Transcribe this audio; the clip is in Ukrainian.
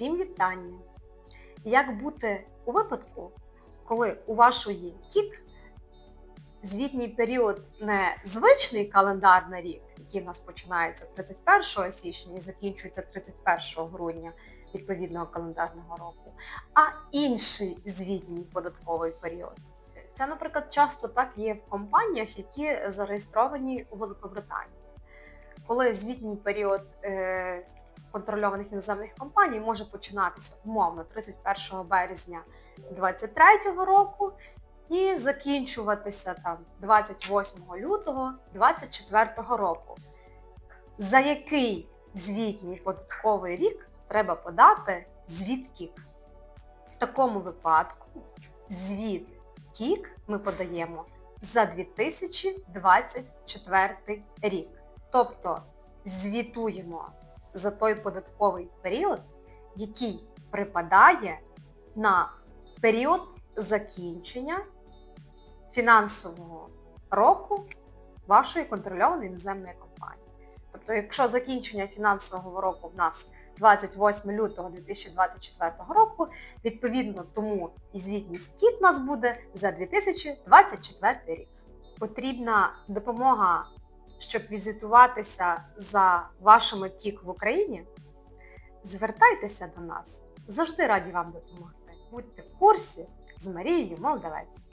Всім вітання! Як бути у випадку, коли у вашої кік звітній період не звичний календарний рік, який у нас починається 31 січня і закінчується 31 грудня відповідного календарного року, а інший звітній податковий період. Це, наприклад, часто так є в компаніях, які зареєстровані у Великобританії. Коли звітній період е, контрольованих іноземних компаній може починатися умовно 31 березня 2023 року і закінчуватися там 28 лютого 2024 року. За який звітній податковий рік треба подати звіт КІК? В такому випадку звіт КІК ми подаємо за 2024 рік. Тобто звітуємо за той податковий період, який припадає на період закінчення фінансового року вашої контрольованої іноземної компанії. Тобто, якщо закінчення фінансового року в нас 28 лютого 2024 року, відповідно тому і звітність КІК у нас буде за 2024 рік. Потрібна допомога щоб візитуватися за вашими кік в Україні, звертайтеся до нас. Завжди раді вам допомогти. Будьте в курсі з Марією Молдавець.